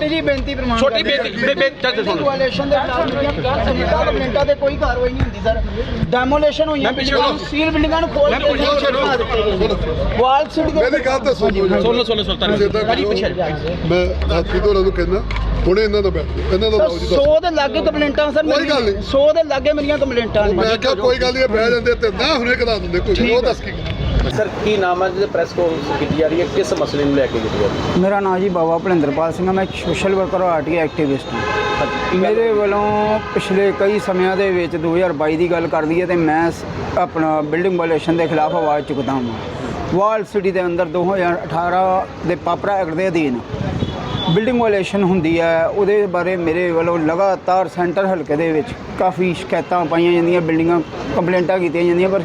ਛੋਟੀ ਜੀ ਬੇਨਤੀ ਪ੍ਰਮਾਣ ਛੋਟੀ ਬੇਨਤੀ ਬੇ- ਬੇ- ਚੱਲ ਚੱਲ ਸੁਣ। ਵਾਇਲੇਸ਼ਨ ਦੇ ਖਿਲਾਫ ਜਿਹੜੀਆਂ ਕੰਪਲੇਂਟਾਂ ਤੇ ਕੋਈ ਕਾਰਵਾਈ ਨਹੀਂ ਹੁੰਦੀ ਸਰ ਡੈਮੋਲੇਸ਼ਨ ਹੋਈਆਂ ਮੈਂ ਪਿੱਛੇ ਬਿਲਡਿੰਗਾਂ ਨੂੰ, ਸੀਲ ਬਿਲਡਿੰਗਾਂ ਨੂੰ ਖੋਲ ਕੇ ਪਿੱਛੇ ਬਣਾ ਦਿੱਤੇ ਵਾਲ ਸਿਟੀ ਦੇ ਮੇਰੀ ਗੱਲ ਤਾਂ ਸੁਣੋ। ਸੁਣ ਲਓ ਸੁਣ ਲਓ ਸੁਣ ਤੁਸੀਂ ਏਦਾਂ ਭਾਜੀ ਕਰੋ, ਪਿੱਛੇ ਮੈਂ ਹਾਥੀ ਤੋਂ ਉਹਨਾਂ ਨੂੰ ਕਹਿੰਦਾ ਹੁਣੇ ਇਹਨਾਂ ਦਾ ਬੈਠੋ। ਇਹਨਾਂ ਦਾ ਲਾਓ ਜੀ ਦੱਸੋ। 100 ਦੇ ਲਾਗੇ ਕੰਪਲੇਂਟਾਂ ਸਰ ਕੋਈ ਗੱਲ ਨਹੀਂ। 100 ਦੇ ਲਾਗੇ ਮੇਰੀਆਂ ਕੰਪਲੇਂਟਾਂ ਨੇ। ਮੈਂ ਕਿਹਾ ਕੋਈ ਗੱਲ ਨਹੀਂ ਇਹ ਬਹਿ ਜਾਂਦੇ ਤੇ ਨਾ ਹੁਣੇ ਕਰਾ ਦਿੰਦੇ ਕੋਈ। ਨੀ, ਉਹ ਦੱਸ ਕੀ ਸਰ ਕੀ ਨਾਮ ਹੈ ਜਿਹਦੇ ਪ੍ਰੈਸ ਕਾਨਫਰੰਸ ਕੀਤੀ ਜਾ ਰਹੀ ਹੈ? ਕਿਸ ਮਸਲੇ ਨੂੰ ਲੈ ਕੇ ਕੀਤੀ ਜਾ ਰਹੀ ਹੈ? ਮੇਰਾ ਨਾਮ ਜੀ ਬਾਬਾ ਭਲਿੰਦਰਪਾਲ ਸਿੰਘ ਹੈ। ਮੈਂ ਇੱਕ ਸੋਸ਼ਲ ਵਰਕਰ ਆਰਟੀ ਐਕਟਿਵਿਸਟ ਹਾਂ। ਮੇਰੇ ਵੱਲੋਂ ਪਿਛਲੇ ਕਈ ਸਮਿਆਂ ਦੇ ਵਿੱਚ 2022 ਦੀ ਗੱਲ ਕਰ ਲਈਏ ਤੇ ਮੈਂ ਆਪਣਾ ਬਿਲਡਿੰਗ ਵਾਇਲੇਸ਼ਨ ਦੇ ਖਿਲਾਫ ਆਵਾਜ਼ ਚੁੱਕਦਾ ਹਾਂ। ਵਾਲ ਸਿਟੀ ਦੇ ਅੰਦਰ 2018 ਦੇ ਪਾਪਰਾ ਐਕਟ ਦੇ ਅਧੀਨ ਬਿਲਡਿੰਗ ਵਾਇਲੇਸ਼ਨ ਹੁੰਦੀ ਹੈ। ਉਹਦੇ ਬਾਰੇ ਮੇਰੇ ਵੱਲੋਂ ਲਗਾਤਾਰ ਸੈਂਟਰ ਹਲਕੇ ਦੇ ਵਿੱਚ ਕਾਫੀ ਸ਼ਿਕਾਇਤਾਂ ਪਾਈਆਂ ਜਾਂਦੀਆਂ ਬਿਲਡਿੰਗਾਂ ਕੰਪਲੇਂਟਾਂ ਕੀਤੀਆਂ ਜਾਂਦੀਆਂ ਪਰ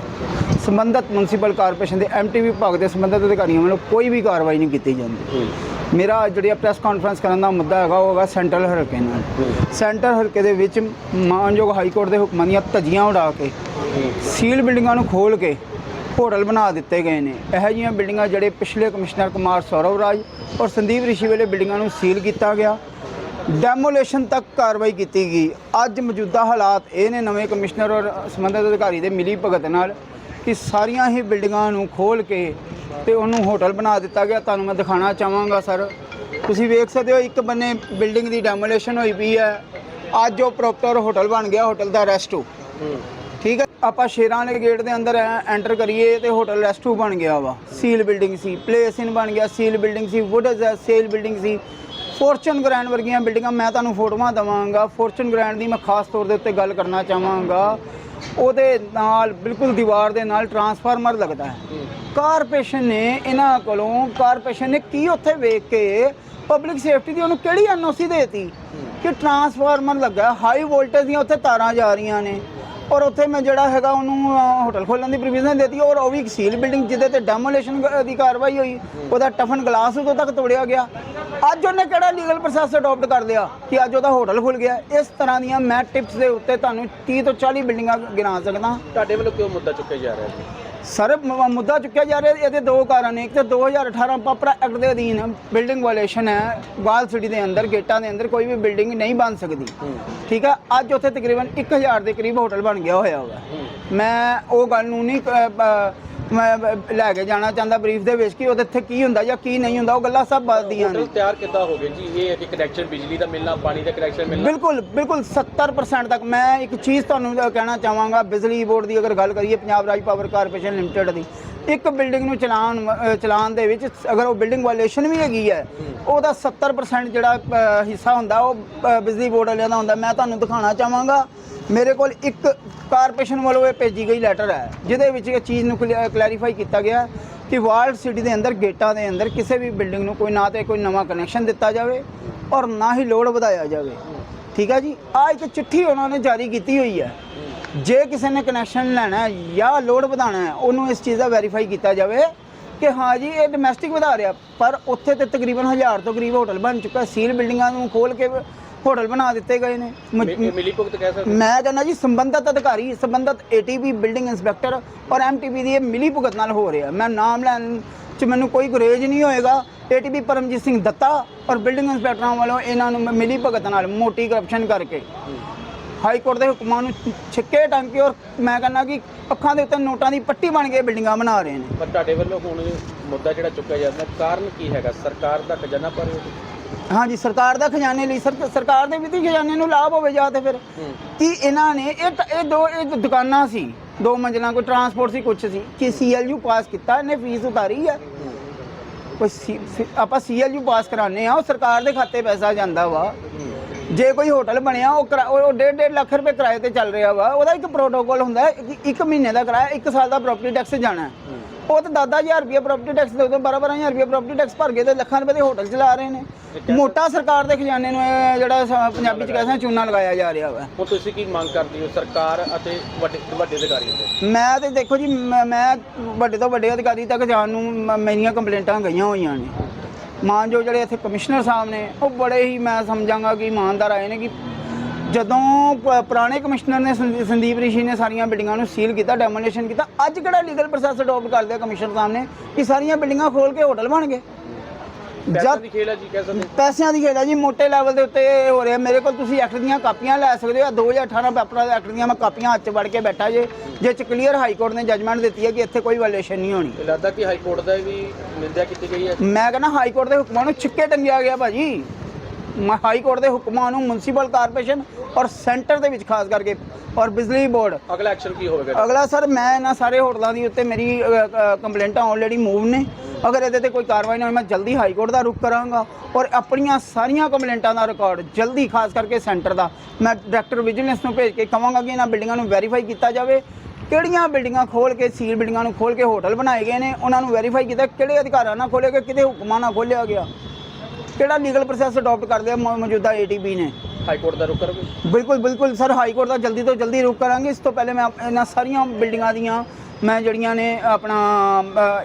ਸੰਬੰਧਤ ਮਿਊਨਿਸਪਲ ਕਾਰਪੋਰੇਸ਼ਨ ਦੇ ਐਮਟੀਵੀ ਵਿਭਾਗ ਦੇ ਸੰਬੰਧਤ ਅਧਿਕਾਰੀਆਂ ਵੱਲੋਂ ਕੋਈ ਵੀ ਕਾਰਵਾਈ ਨਹੀਂ ਕੀਤੀ ਜਾਂਦੀ। ਮੇਰਾ ਜਿਹੜੀ ਪ੍ਰੈਸ ਕਾਨਫਰੰਸ ਕਰਨ ਦਾ ਮੁੱਦਾ ਹੈਗਾ ਉਹ ਹੈਗਾ ਸੈਂਟਰਲ ਹਲਕੇ ਨਾਲ। ਸੈਂਟਰ ਹਲਕੇ ਦੇ ਵਿੱਚ ਮਾਨਯੋਗ ਹਾਈ ਕੋਰਟ ਦੇ ਹੁਕਮਾਂ ਦੀਆਂ ਧੱਜੀਆਂ ਉਡਾ ਕੇ ਸੀਲ ਬਿਲਡਿੰਗਾਂ ਨੂੰ ਖੋਲ ਕੇ ਹੋਟਲ ਬਣਾ ਦਿੱਤੇ ਗਏ ਨੇ। ਇਹੋ ਜਿਹੀਆਂ ਬਿਲਡਿੰਗਾਂ ਜਿਹੜੇ ਪਿਛਲੇ ਕਮਿਸ਼ਨਰ ਕੁਮਾਰ ਸੌਰਵ ਰਾਜ ਔਰ ਸੰਦੀਪ ਰਿਸ਼ੀ ਵੇਲੇ ਬਿਲਡਿੰਗਾਂ ਨੂੰ ਸੀਲ ਕੀਤਾ ਗਿਆ। ਡੈਮੋਲੇਸ਼ਨ ਤੱਕ ਕਾਰਵਾਈ ਕੀਤੀ ਗਈ। ਅੱਜ ਮੌਜੂਦਾ ਹਾਲਾਤ ਇਹ ਨੇ ਨਵੇਂ ਕਮਿਸ਼ਨਰ ਔਰ ਸੰਬੰਧਿਤ ਅਧਿਕਾਰੀ ਦੇ ਮਿਲੀ ਭਗਤ ਨਾਲ ਕਿ ਸਾਰੀਆਂ ਹੀ ਬਿਲਡਿੰਗਾਂ ਨੂੰ ਖੋਲ ਕੇ ਤੇ ਉਹਨੂੰ ਹੋਟਲ ਬਣਾ ਦਿੱਤਾ ਗਿਆ। ਤੁਹਾਨੂੰ ਮੈਂ ਦਿਖਾਣਾ ਚਾਹਾਂਗਾ ਸਰ। ਤੁਸੀਂ ਵੇਖ ਸਕਦੇ ਹੋ, ਇੱਕ ਬੰਨੇ ਬਿਲਡਿੰਗ ਦੀ ਡੈਮੋਲੇਸ਼ਨ ਹੋਈ ਪਈ ਹੈ। ਅੱਜ ਉਹ ਪ੍ਰੋਪਰ ਹੋਟਲ ਬਣ ਗਿਆ, ਹੋਟਲ ਦਾ ਰੈਸਟੋ ਠੀਕ ਹੈ? ਆਪਾਂ ਸ਼ੇਰਾਂ ਵਾਲੇ ਗੇਟ ਦੇ ਅੰਦਰ ਐਂਟਰ ਕਰੀਏ ਤੇ ਹੋਟਲ ਰੈਸਟੋ ਬਣ ਗਿਆ ਵਾ। ਸੀਲ ਬਿਲਡਿੰਗ ਸੀ ਪਲੇਸ ਇਨ ਬਣ ਗਿਆ ਸੀਲ ਬਿਲਡਿੰਗ ਸੀ ਵੁੱਡਜ਼ ਸੇਲ ਬਿਲਡਿੰਗ ਸੀ। ਫੋਰਚੂਨ ਗ੍ਰੈਂਡ ਵਰਗੀਆਂ ਬਿਲਡਿੰਗਾਂ ਮੈਂ ਤੁਹਾਨੂੰ ਫੋਟੋਆਂ ਦਵਾਂਗਾ। ਫੋਰਚੂਨ ਗ੍ਰੈਂਡ ਦੀ ਮੈਂ ਖਾਸ ਤੌਰ ਦੇ ਉੱਤੇ ਗੱਲ ਕਰਨਾ ਚਾਹਾਂਗਾ। ਉਹਦੇ ਨਾਲ ਬਿਲਕੁਲ ਦੀਵਾਰ ਦੇ ਨਾਲ ਟਰਾਂਸਫਾਰਮਰ ਲੱਗਦਾ ਹੈ। ਕਾਰਪੋਰੇਸ਼ਨ ਨੇ ਇਹਨਾਂ ਕੋਲੋਂ ਕਾਰਪੋਰੇਸ਼ਨ ਨੇ ਕੀ ਉੱਥੇ ਵੇਖ ਕੇ ਪਬਲਿਕ ਸੇਫਟੀ ਦੀ ਉਹਨੂੰ ਕਿਹੜੀ ਐਨਓਸੀ ਦੇਤੀ? ਕਿ ਟਰਾਂਸਫਾਰਮਰ ਲੱਗਾ ਹਾਈ ਵੋਲਟੇਜ ਦੀਆਂ ਉੱਥੇ ਤਾਰਾਂ ਜਾ ਰਹੀਆਂ ਨੇ। ਔਰ ਉੱਥੇ ਮੈਂ ਜਿਹੜਾ ਹੈਗਾ ਉਹਨੂੰ ਹੋਟਲ ਖੋਲਣ ਦੀ ਪ੍ਰੋਵੀਜ਼ਨ ਦਿੱਤੀ, ਔਰ ਉਹ ਵੀ ਇੱਕ ਸੀਲ ਬਿਲਡਿੰਗ ਜਿਹਦੇ ਤੇ ਡੈਮੋਲੇਸ਼ਨ ਦੀ ਕਾਰਵਾਈ ਹੋਈ। ਉਹਦਾ ਟਫਨ ਗਲਾਸ ਉਦੋਂ ਤੱਕ ਤੋੜਿਆ ਗਿਆ। ਅੱਜ ਉਹਨੇ ਕਿਹੜਾ ਲੀਗਲ ਪ੍ਰੋਸੈਸ ਅਡਾਪਟ ਕਰ ਲਿਆ ਕਿ ਅੱਜ ਉਹਦਾ ਹੋਟਲ ਖੁੱਲ ਗਿਆ? ਇਸ ਤਰ੍ਹਾਂ ਦੀਆਂ ਮੈਂ ਟਿਪਸ ਦੇ ਉੱਤੇ ਤੁਹਾਨੂੰ 30 ਤੋਂ 40 ਬਿਲਡਿੰਗਾਂ ਗਿਣਾ ਸਕਦਾ। ਤੁਹਾਡੇ ਵੱਲੋਂ ਕਿਉਂ ਮੁੱਦਾ ਚੁੱਕਿਆ ਜਾ ਰਿਹਾ ਹੈ ਸਰ ਮ- ਮੁੱਦਾ ਚੁੱਕਿਆ ਜਾ ਰਿਹਾ ਇਹਦੇ ਦੋ ਕਾਰਨ ਨੇ। ਇੱਕ ਤਾਂ 2018 ਪਾਪਰਾ ਐਕਟ ਦੇ ਅਧੀਨ ਬਿਲਡਿੰਗ ਵਾਇਲੇਸ਼ਨ ਹੈ ਵਾਲ ਸਿਟੀ ਦੇ ਅੰਦਰ ਗੇਟਾਂ ਦੇ ਅੰਦਰ ਕੋਈ ਵੀ ਬਿਲਡਿੰਗ ਨਹੀਂ ਬਣ ਸਕਦੀ। ਠੀਕ ਹੈ ਅੱਜ ਉੱਥੇ ਤਕਰੀਬਨ 1000 ਦੇ ਕਰੀਬ ਹੋਟਲ ਬਣ ਗਿਆ ਹੋਇਆ ਹੋਗਾ ਮੈਂ ਉਹ ਗੱਲ ਨੂੰ ਨਹੀਂ ਅ, ਮੈਂ ਬ- ਲੈ ਕੇ ਜਾਣਾ ਚਾਹੁੰਦਾ ਬਰੀਫ ਦੇ ਵਿੱਚ ਕਿ ਉਹਦੇ ਇੱਥੇ ਕੀ ਹੁੰਦਾ ਜਾਂ ਕੀ ਨਹੀਂ ਹੁੰਦਾ ਉਹ ਗੱਲਾਂ ਸਭ ਬਦਦੀਆਂ ਨੇ। ਹੋਟਲ ਤਿਆਰ ਕਿੱਦਾਂ ਹੋ ਗਏ ਜੀ? ਇਹ ਹੈ ਕਿ ਕਨੈਕਸ਼ਨ ਬਿਜਲੀ ਦਾ ਮਿਲਣਾ ਪਾਣੀ ਦਾ ਕਨੈਕਸ਼ਨ ਮਿਲਣਾ? ਬਿਲਕੁਲ ਬਿਲਕੁਲ 70% ਤੱਕ। ਮੈਂ ਇੱਕ ਚੀਜ਼ ਤੁਹਾਨੂੰ ਕਹਿਣਾ ਚਾਹਾਂਗਾ ਬਿਜਲੀ ਬੋਰਡ ਦੀ ਅਗਰ ਗੱਲ ਕਰੀਏ Punjab Raj power corporation limited ਦੀ। ਇੱਕ ਬਿਲਡਿੰਗ ਨੂੰ ਚਲਾਉਣ ਚਲਾਉਣ ਦੇ ਵਿੱਚ ਅਗਰ ਉਹ ਬਿਲਡਿੰਗ ਵਾਇਲੇਸ਼ਨ ਵੀ ਹੈਗੀ ਹੈ ਉਹਦਾ 70% ਜਿਹੜਾ ਹਿੱਸਾ ਹੁੰਦਾ ਉਹ ਬਿਜਲੀ ਬੋਰਡ ਵਾਲਿਆਂ ਦਾ ਹੁੰਦਾ। ਮੈਂ ਤੁਹਾਨੂੰ ਦਿਖਾਉਣਾ ਚਾਹਾਂਗਾ ਮੇਰੇ ਕੋਲ ਇੱਕ ਕਾਰਪੋਰੇਸ਼ਨ ਵੱਲੋਂ ਇਹ ਭੇਜੀ ਗਈ ਲੈਟਰ ਹੈ ਜਿਹਦੇ ਵਿੱਚ ਇਹ ਚੀਜ਼ ਨੂੰ ਕਲੈਰੀਫਾਈ ਕੀਤਾ ਗਿਆ ਕਿ ਵਾਰਡ ਸਿਟੀ ਦੇ ਅੰਦਰ ਗੇਟਾਂ ਦੇ ਅੰਦਰ ਕਿਸੇ ਵੀ ਬਿਲਡਿੰਗ ਨੂੰ ਕੋਈ ਨਾ ਤੇ ਕੋਈ ਨਵਾਂ ਕਨੈਕਸ਼ਨ ਦਿੱਤਾ ਜਾਵੇ ਔਰ ਨਾ ਹੀ ਲੋਡ ਵਧਾਇਆ ਜਾਵੇ। ਠੀਕ ਹੈ ਜੀ? ਆ ਇੱਕ ਚਿੱਠੀ ਉਹਨਾਂ ਨੇ ਜਾਰੀ ਕੀਤੀ ਹੋਈ ਹੈ। ਜੇ ਕਿਸੇ ਨੇ ਕਨੈਕਸ਼ਨ ਲੈਣਾ ਹੈ ਜਾਂ ਲੋਡ ਵਧਾਉਣਾ ਹੈ ਉਹਨੂੰ ਇਸ ਚੀਜ਼ ਦਾ ਵੈਰੀਫਾਈ ਕੀਤਾ ਜਾਵੇ ਕਿ ਹਾਂ ਜੀ ਇਹ ਡੋਮੈਸਟਿਕ ਵਧਾ ਰਿਹਾ ਪਰ ਉੱਥੇ ਤੇ ਤਕਰੀਬਨ 1000 ਤੋਂ ਕਰੀਬ ਹੋਟਲ ਬਣ ਚੁੱਕਾ ਸੀਲ ਬਿਲਡਿੰਗਾਂ ਨੂੰ ਖੋਲ ਕੇ ਹੋਟਲ ਬਣਾ ਦਿੱਤੇ ਗਏ ਨੇ। ਮਿਲੀ ਭੁਗਤ ਕਹਿ ਸਕਦੇ ਮੈਂ ਕਹਿੰਦਾ ਜੀ ਸੰਬੰਧਤ ਅਧਿਕਾਰੀ ਸੰਬੰਧਤ ਏਟੀਪੀ ਬਿਲਡਿੰਗ ਇੰਸਪੈਕਟਰ ਔਰ ਐਮਟੀਪੀ ਦੀ ਇਹ ਮਿਲੀ ਭੁਗਤ ਨਾਲ ਹੋ ਰਿਹਾ ਮੈਂ ਨਾਮ ਲੈਣ ਚ ਮੈਨੂੰ ਕੋਈ ਗੁਰੇਜ ਨਹੀਂ ਹੋਏਗਾ। ਏਟੀਪੀ ਪਰਮਜੀਤ ਸਿੰਘ ਦੱਤਾ ਔਰ ਬਿਲਡਿੰਗ ਇੰਸਪੈਕਟਰਾਂ ਵੱਲੋਂ ਇਹਨਾਂ ਨੂੰ ਮਿਲੀ ਭੁਗਤ ਨਾਲ ਮੋਟੀ ਕਰਪਸ਼ਨ ਕਰਕੇ। ਹਾਈ ਕੋਰਟ ਦੇ ਹੁਕਮਾਂ ਨੂੰ ਛਿੱਕੇ ਟੰਗ ਕੇ ਔਰ ਮੈਂ ਕਹਿੰਦਾ ਕਿ ਅੱਖਾਂ ਦੇ ਉੱਤੇ ਨੋਟਾਂ ਦੀ ਪੱਟੀ ਬਣ ਕੇ ਬਿਲਡਿੰਗਾਂ ਬਣਾ ਰਹੇ ਨੇ। ਪਰ ਤੁਹਾਡੇ ਵੱਲੋਂ ਹੁਣ ਮੁੱਦਾ ਜਿਹੜਾ ਚੁੱਕਿਆ ਜਾਂਦਾ ਕਾਰਨ ਕੀ ਹੈਗਾ? ਸਰਕਾਰ ਦਾ ਖਜ਼ਾਨਾ ਪਰ ਹਾਂਜੀ ਸਰਕਾਰ ਦਾ ਖਜ਼ਾਨੇ ਲਈ ਸਰ ਸਰਕਾਰ ਦੇ ਵਿੱਤੀ ਖਜ਼ਾਨੇ ਨੂੰ ਲਾਭ ਹੋਵੇ ਜਾਂ ਤੇ ਫਿਰ ਕਿ ਇਹਨਾਂ ਨੇ ਇਹ ਇਹ ਦੋ ਇਹ ਦੁਕਾਨਾਂ ਸੀ ਦੋ ਮੰਜ਼ਲਾਂ ਕੋਈ ਟਰਾਂਸਪੋਰਟ ਸੀ ਕੁਛ ਸੀ ਕਿ ਸੀਐਲਯੂ ਪਾਸ ਕੀਤਾ ਇਹਨੇ ਫੀਸ ਉਤਾਰੀ ਹੈ। ਕੋਈ ਆਪਾਂ ਸੀਐਲਯੂ ਪਾਸ ਕਰਾਣੇ ਆ ਉਹ ਸਰਕਾਰ ਦੇ ਖਾਤੇ ਪੈਸਾ ਜਾਂਦਾ ਵਾ। ਜੇ ਕੋਈ ਹੋਟਲ ਬਣਿਆ ਉਹ ਕਿਰਾ- ਉਹ 1.5 ਲੱਖ ਰੁਪਏ ਕਿਰਾਏ ਤੇ ਚੱਲ ਰਿਹਾ ਵਾ। ਉਹਦਾ ਇੱਕ ਪ੍ਰੋਟੋਕਾਲ ਹੁੰਦਾ ਹੈ ਕਿ ਇੱਕ ਮਹੀਨੇ ਦਾ ਕਿਰਾਇਆ ਇੱਕ ਸਾਲ ਦਾ ਪ੍ਰਾਪਰਟੀ ਟੈਕਸ ਜਾਣਾ ਹੈ। ਉਹ ਤਾਂ 10000 ਰੁਪਏ ਪ੍ਰਾਪਰਟੀ ਟੈਕਸ ਦੇ ਉਦੋਂ 12-12000 ਰੁਪਏ ਪ੍ਰਾਪਰਟੀ ਟੈਕਸ ਭਰ ਕੇ ਤੇ ਲੱਖਾਂ ਰੁਪਏ ਦੇ ਹੋਟਲ ਚਲਾ ਰਹੇ ਨੇ। ਮੋਟਾ ਸਰਕਾਰ ਦੇ ਖਜ਼ਾਨੇ ਨੂੰ ਇਹ ਜਿਹੜਾ ਸ- ਪੰਜਾਬੀ ਚ ਕਹਿੰਦੇ ਆ ਚੂਨਾ ਲਗਾਇਆ ਜਾ ਰਿਹਾ ਵਾ। ਹੁਣ ਤੁਸੀਂ ਕੀ ਮੰਗ ਕਰਦੇ ਹੋ ਸਰਕਾਰ ਅਤੇ ਵੱਡੇ ਵੱਡੇ ਅਧਿਕਾਰੀਆਂ ਤੋਂ? ਮੈਂ ਤੇ ਦੇਖੋ ਜੀ ਮੈਂ ਮੈਂ ਵੱਡੇ ਤੋਂ ਵੱਡੇ ਅਧਿਕਾਰੀ ਤੱਕ ਜਾਣ ਨੂੰ ਮ- ਮੇਰੀਆਂ ਕੰਪਲੇਂਟਾਂ ਗਈਆਂ ਹੋਈਆਂ ਨੇ। ਮਾਨਜੋ ਜਿਹੜੇ ਇੱਥੇ ਕਮਿਸ਼ਨਰ ਸਾਹਿਬ ਨੇ, ਉਹ ਬੜੇ ਹੀ ਮੈਂ ਸਮਝਾਂਗਾ ਕਿ ਇਮਾਨਦਾਰ ਆਏ ਨੇ ਕਿ ਜਦੋਂ ਪ- ਪੁਰਾਣੇ ਕਮਿਸ਼ਨਰ ਨੇ ਸੰਦੀਪ ਰਿਸ਼ੀ ਨੇ ਸਾਰੀਆਂ ਬਿਲਡਿੰਗਾਂ ਨੂੰ ਸੀਲ ਕੀਤਾ, ਡੈਮੋਲੇਸ਼ਨ ਕੀਤਾ, ਅੱਜ ਕਿਹੜਾ ਲੀਗਲ ਪ੍ਰੋਸੈਸ ਅਡਾਪਟ ਕਰਦੇ ਲਿਆ ਕਮਿਸ਼ਨਰ ਸਾਹਿਬ ਨੇ ਕਿ ਸਾਰੀਆਂ ਬਿਲਡਿੰਗਾਂ ਖੋਲ ਕੇ ਹੋਟਲ ਬਣ ਗਏ? ਪੈਸਿਆਂ ਦੀ ਖੇਲ ਹੈ ਜੀ ਕਹਿ ਸਕਦੇ। ਪੈਸਿਆਂ ਦੀ ਖੇਡ ਹੈ ਜੀ ਮੋٹے ਲੈਵਲ ਦੇ ਉੱਤੇ ਇਹ ਹੋ ਰਿਹਾ। ਮੇਰੇ ਕੋਲ ਤੁਸੀਂ ਐਕਟ ਦੀਆਂ ਕਾਪੀਆਂ ਲੈ ਸਕਦੇ ਹੋ। 2018 ਪੇਪਰਾਂ ਦੇ ਐਕਟ ਦੀਆਂ ਮੈਂ ਕਾਪੀਆਂ ਹੱਥ 'ਚ ਵੜ ਕੇ ਬੈਠਾ ਜੇ। ਜਿਹ 'ਚ ਕਲੀਅਰ ਹਾਈ ਕੋਰਟ ਨੇ ਜੱਜਮੈਂਟ ਦਿੱਤੀ ਹੈ ਕਿ ਇੱਥੇ ਕੋਈ ਵਾਇਲੇਸ਼ਨ ਨਹੀਂ ਹੋਣੀ। ਲੱਗਦਾ ਕਿ ਹਾਈ ਕੋਰਟ ਦਾ ਵੀ ਨਿੰਦਿਆ ਕੀਤੀ ਗਈ ਹੈ? ਮੈਂ ਕਹਿੰਦਾ ਹਾਈ ਕੋਰਟ ਦੇ ਹੁਕਮਾਂ ਨੂੰ ਛਿੱਕੇ ਟੰਗਿਆ ਗਿਆ ਭਾਜੀ। ਮੈਂ ਹਾਈ ਕੋਰਟ ਦੇ ਹੁਕਮਾਂ ਨੂੰ ਮਿਊਨਿਸਪਲ ਕਾਰਪੋਰੇਸ਼ਨ ਔਰ ਸੈਂਟਰ ਦੇ ਵਿੱਚ ਖਾਸ ਕਰਕੇ ਔਰ ਬਿਜਲੀ ਬੋਰਡ। ਅਗਲਾ ਐਕਸ਼ਨ ਕੀ ਹੋਵੇਗਾ ਅਗਲਾ ਸਰ ਮੈਂ ਇਹਨਾਂ ਸਾਰੇ ਹੋਟਲਾਂ ਦੀ ਉੱਤੇ ਮੇਰੀ ਕੰਪਲੇਂਟਾਂ ਆਲਰੇਡੀ ਮੂਵ ਨੇ। ਅਗਰ ਇਹਦੇ ਤੇ ਕੋਈ ਕਾਰਵਾਈ ਨਾ ਹੋਈ ਮੈਂ ਜਲਦੀ ਹਾਈ ਕੋਰਟ ਦਾ ਰੁਖ ਕਰਾਂਗਾ ਔਰ ਆਪਣੀਆਂ ਸਾਰੀਆਂ ਕੰਪਲੇਂਟਾਂ ਦਾ ਰਿਕਾਰਡ ਜਲਦੀ ਖਾਸ ਕਰਕੇ ਸੈਂਟਰ ਦਾ। ਮੈਂ ਡਾਇਰੈਕਟਰ ਵਿਜੀਲੈਂਸ ਨੂੰ ਭੇਜ ਕੇ ਕਹਾਂਗਾ ਕਿ ਇਹਨਾਂ ਬਿਲਡਿੰਗਾਂ ਨੂੰ ਵੈਰੀਫਾਈ ਕੀਤਾ ਜਾਵੇ। ਕਿਹੜੀਆਂ ਬਿਲਡਿੰਗਾਂ ਖੋਲ ਕੇ ਸੀਲ ਬਿਲਡਿੰਗਾਂ ਨੂੰ ਖੋਲ ਕੇ ਹੋਟਲ ਬਣਾਏ ਗਏ ਨੇ ਉਹਨਾਂ ਨੂੰ ਵੈਰੀਫਾਈ ਕੀਤਾ ਕਿਹੜੇ ਅਧਿਕਾਰਾਂ ਨਾਲ ਖੋਲ੍ਹੇ ਗਏ ਕਿਹਦੇ ਹੁਕਮਾਂ ਨਾਲ ਖੋਲ੍ਹਿਆ ਗਿਆ ਕਿਹੜਾ ਲੀਗਲ ਪ੍ਰੋਸੈਸ ਅਡਾਪਟ ਕਰਦੇ ਆ ਮੌਜੂਦਾ ਏਟੀਬੀ ਨੇ। ਹਾਈ ਕੋਰਟ ਦਾ ਰੁਕ ਕਰੋਗੇ? ਬਿਲਕੁਲ ਬਿਲਕੁਲ ਸਰ ਹਾਈ ਕੋਰਟ ਦਾ ਜਲਦੀ ਤੋਂ ਜਲਦੀ ਰੁਕ ਕਰਾਂਗੇ। ਇਸ ਤੋਂ ਪਹਿਲੇ ਮੈਂ ਇਹਨਾਂ ਸਾਰੀਆਂ ਬਿਲਡਿੰਗਾਂ ਦੀਆਂ ਮੈਂ ਜਿਹੜੀਆਂ ਨੇ ਆਪਣਾ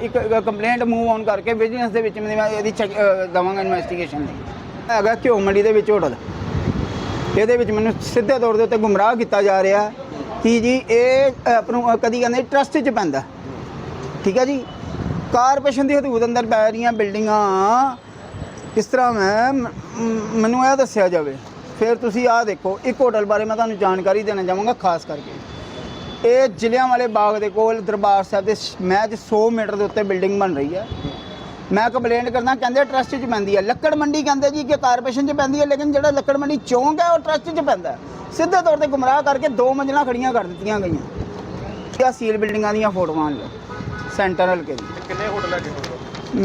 ਇੱਕ ਕੰਪਲੇਂਟ ਮੂਵ ਔਨ ਕਰਕੇ ਵਿਜੀਲੈਂਸ ਦੇ ਵਿੱਚ ਮੈਂ ਇਹਦੀ ਚੈੱਕ ਦਵਾਂਗਾ ਇਨਵੈਸਟੀਗੇਸ਼ਨ ਲਈ ਹੈਗਾ ਘਿਓ ਮੰਡੀ ਦੇ ਵਿੱਚ ਹੋਟਲ। ਇਹਦੇ ਵਿੱਚ ਮੈਨੂੰ ਸਿੱਧੇ ਤੌਰ ਦੇ ਉੱਤੇ ਗੁੰਮਰਾਹ ਕੀਤਾ ਜਾ ਰਿਹਾ ਕਿ ਜੀ ਇਹ ਆਪਣਾ ਕਦੀ ਕਹਿੰਦੇ ਟਰਸਟ 'ਚ ਪੈਂਦਾ। ਠੀਕ ਹੈ ਜੀ? ਕਾਰਪੋਰੇਸ਼ਨ ਦੀ ਹਦੂਦ ਅੰਦਰ ਪੈ ਰਹੀਆਂ ਬਿਲਡਿੰਗਾਂ ਕਿਸ ਤਰ੍ਹਾਂ ਮੈਂ ਮੈਨੂੰ ਇਹ ਦੱਸਿਆ ਜਾਵੇ। ਫਿਰ ਤੁਸੀਂ ਆਹ ਦੇਖੋ, ਇੱਕ ਹੋਟਲ ਬਾਰੇ ਮੈਂ ਤੁਹਾਨੂੰ ਜਾਣਕਾਰੀ ਦੇਣਾ ਚਾਹਾਂਗਾ, ਖਾਸ ਕਰਕੇ। ਇਹ ਜ਼ਿਲ੍ਹਿਆਂ ਵਾਲੇ ਬਾਗ ਦੇ ਕੋਲ ਦਰਬਾਰ ਸਾਹਿਬ ਦੇ ਮਹਿਜ 100 ਮੀਟਰ ਦੇ ਉੱਤੇ ਬਿਲਡਿੰਗ ਬਣ ਰਹੀ ਹੈ। ਮੈਂ ਕੰਪਲੇਂਟ ਕਰਦਾ ਕਹਿੰਦੇ ਟਰਸਟ 'ਚ ਪੈਂਦੀ ਹੈ। ਲੱਕੜ ਮੰਡੀ ਕਹਿੰਦੇ ਜੀ ਕਿ ਕਾਰਪੋਰੇਸ਼ਨ 'ਚ ਪੈਂਦੀ ਹੈ ਲੇਕਿਨ ਜਿਹੜਾ ਲੱਕੜ ਮੰਡੀ ਚੌਂਕ ਹੈ ਉਹ ਟਰਸਟ 'ਚ ਪੈਂਦਾ। ਸਿੱਧੇ ਤੌਰ ਤੇ ਗੁੰਮਰਾਹ ਕਰਕੇ ਦੋ ਮੰਜ਼ਲਾਂ ਖੜੀਆਂ ਕਰ ਦਿੱਤੀਆਂ ਗਈਆਂ। ਇਹ ਸੀਲ ਬਿਲਡਿੰਗਾਂ ਦੀਆਂ ਫੋਟੋਆਂ ਲਓ ਸੈਂਟਰ ਹਲਕੇ ਦੀ। ਕਿੰਨੇ ਹੋਟਲ ਹੈਗੇ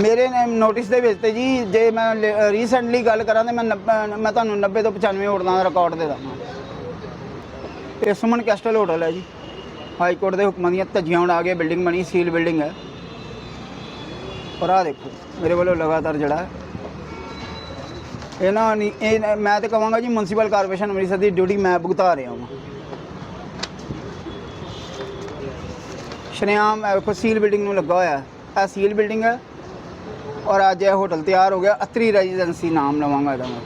ਮੇਰੇ ਨੇ ਨੋਟਿਸ ਦੇ ਵਿੱਚ ਤੇ ਜੀ ਜੇ ਮੈਂ ਰੀਸੈਂਟਲੀ ਗੱਲ ਕਰਾਂ ਤੇ ਮੈਂ 90 ਮੈਂ ਤੁਹਾਨੂੰ 90 ਤੋਂ 95 ਹੋਟਲਾਂ ਦਾ ਰਿਕਾਰਡ ਦੇ ਦਾਂਗਾ। ਇਹ ਸੁਮਨ ਕੈਸਟਲ ਹੋਟਲ ਹੈ ਜੀ। ਹਾਈ ਕੋਰਟ ਦੇ ਹੁਕਮਾਂ ਦੀਆਂ ਧੱਜੀਆਂ ਉਡਾ ਕੇ ਬਿਲਡਿੰਗ ਬਣੀ, ਸੀਲ ਬਿਲਡਿੰਗ ਹੈ। ਔਰ ਆਹ ਦੇਖੋ, ਮੇਰੇ ਵੱਲੋਂ ਲਗਾਤਾਰ ਜਿਹੜਾ ਹੈ। ਇਹ ਨਾ ਨਹੀਂ ਇਹ ਮੈਂ ਤਾਂ ਕਹਾਂਗਾ ਜੀ ਮਿਊਨਿਸਪਲ ਕਾਰਪੋਰੇਸ਼ਨ ਅੰਮ੍ਰਿਤਸਰ ਦੀ ਡਿਊਟੀ ਮੈਂ ਭੁਗਤਾ ਰਿਹਾ ਹਾਂ। ਸ਼੍ਰੀਆਮ ਇਹ ਸੀਲ ਬਿਲਡਿੰਗ ਨੂੰ ਲੱਗਾ ਹੋਇਆ ਹੈ। ਇਹ ਸੀਲ ਬਿਲਡਿੰਗ ਹੈ। ਔਰ ਅੱਜ ਇਹ ਹੋਟਲ ਤਿਆਰ ਹੋ ਗਿਆ। ਅਤਰੀ ਰੈਜ਼ੀਡੈਂਸੀ ਨਾਮ ਲਵਾਂਗਾ ਇਹਦਾ ਮੈਂ।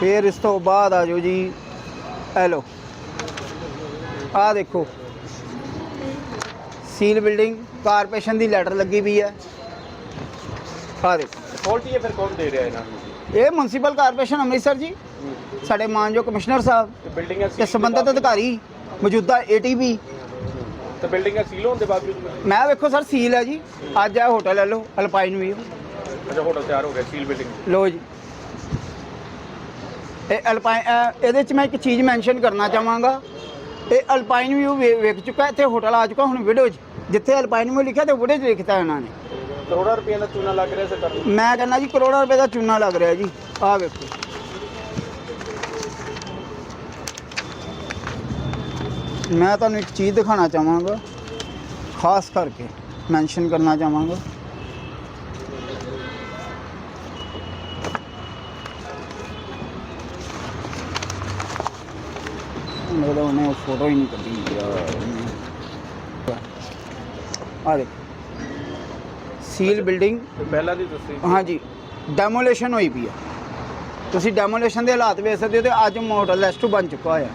ਫਿਰ ਇਸ ਤੋਂ ਬਾਅਦ ਆ ਜਾਓ ਜੀ। ਇਹ ਆਹ ਦੇਖੋ। ਸੀਲ ਬਿਲਡਿੰਗ ਕਾਰਪੋਰੇਸ਼ਨ ਦੀ ਲੈਟਰ ਲੱਗੀ ਵੀ ਹੈ। ਆਹ ਦੇਖੋ। ਫਾਲਟੀ ਹੈ ਫਿਰ ਕੌਣ ਦੇ ਰਿਹਾ ਇਹਨਾਂ ਨੂੰ? ਇਹ ਮਿਊਨਿਸਪਲ ਕਾਰਪੋਰੇਸ਼ਨ ਅੰਮ੍ਰਿਤਸਰ ਜੀ। ਸਾਡੇ ਮਾਨਯੋਗ ਕਮਿਸ਼ਨਰ ਸਾਹਿਬ ਬਿਲਡਿੰਗਾਂ ਤੇ ਸੰਬੰਧਿਤ ਅਧਿਕਾਰੀ ਮੌਜੂਦਾ ਏਟੀਪੀ ਤੇ ਬਿਲਡਿੰਗਾਂ ਸੀਲ ਹੋਣ ਦੇ ਬਾਵਜੂਦ? ਮੈਂ ਵੇਖੋ ਸਰ ਸੀਲ ਹੈ ਜੀ। ਅੱਜ ਇਹ ਹੋਟਲ ਲੈ ਲਓ ਅਲਪਾਈਨ ਵੀ ਅੱਛਾ ਹੋਟਲ ਤਿਆਰ ਹੋ ਗਿਆ ਸੀਲ ਬਿਲਡਿੰਗ ਲੋ ਜੀ। ਇਹ ਅਲਪਾਈਨ ਇਹ- ਇਹਦੇ ਚ ਮੈਂ ਇੱਕ ਚੀਜ਼ ਮੈਂਸ਼ਨ ਕਰਨਾ ਚਾਹਾਂਗਾ। ਇਹ ਅਲਪਾਈਨ ਵਿਊ ਵੇਖ ਚੁੱਕਾ ਇੱਥੇ ਹੋਟਲ ਆ ਚੁੱਕਾ ਹੁਣ ਵੀਡੀਓ 'ਚ ਜਿੱਥੇ ਅਲਪਾਈਨ ਵਿਊ ਲਿਖਿਆ ਤੇ ਵੀਡੀਓ 'ਚ ਲਿਖਤਾ ਇਹਨਾਂ ਨੇ। ਕਰੋੜਾਂ ਰੁਪਏ ਦਾ ਚੂਨਾ ਲੱਗ ਰਿਹਾ ਸਰਕਾਰ ਨੂੰ? ਮੈਂ ਕਹਿੰਦਾ ਜੀ ਕਰੋੜਾਂ ਰੁਪਏ ਦਾ ਚੂਨਾ ਲੱਗ ਰਿਹਾ ਜੀ ਆਹ ਵੇਖੋ। ਮੈਂ ਤੁਹਾਨੂੰ ਇੱਕ ਚੀਜ਼ ਦਿਖਾਣਾ ਚਾਹਾਂਗਾ ਖਾਸ ਕਰਕੇ ਮੈਂਸ਼ਨ ਕਰਨਾ ਚਾਹਾਂਗਾ। ਉਹ ਫੋਟੋ ਹੀ ਨਹੀਂ ਕੱਢੀ ਯਾਰ ਆ। ਦੇਖ। ਸੀਲ ਬਿਲਡਿੰਗ ਪਹਿਲਾਂ ਦੀ ਤੁਸੀਂ? ਹਾਂਜੀ। ਡੈਮੋਲੇਸ਼ਨ ਹੋਈ ਪਈ ਹੈ ਤੁਸੀਂ ਡੈਮੋਲੇਸ਼ਨ ਦੇ ਹਾਲਾਤ ਵੇਖ ਸਕਦੇ ਹੋ ਤੇ ਅੱਜ ਮਾਡਲ ਐਸ2 ਬਣ ਚੁੱਕਾ ਹੋਇਆ।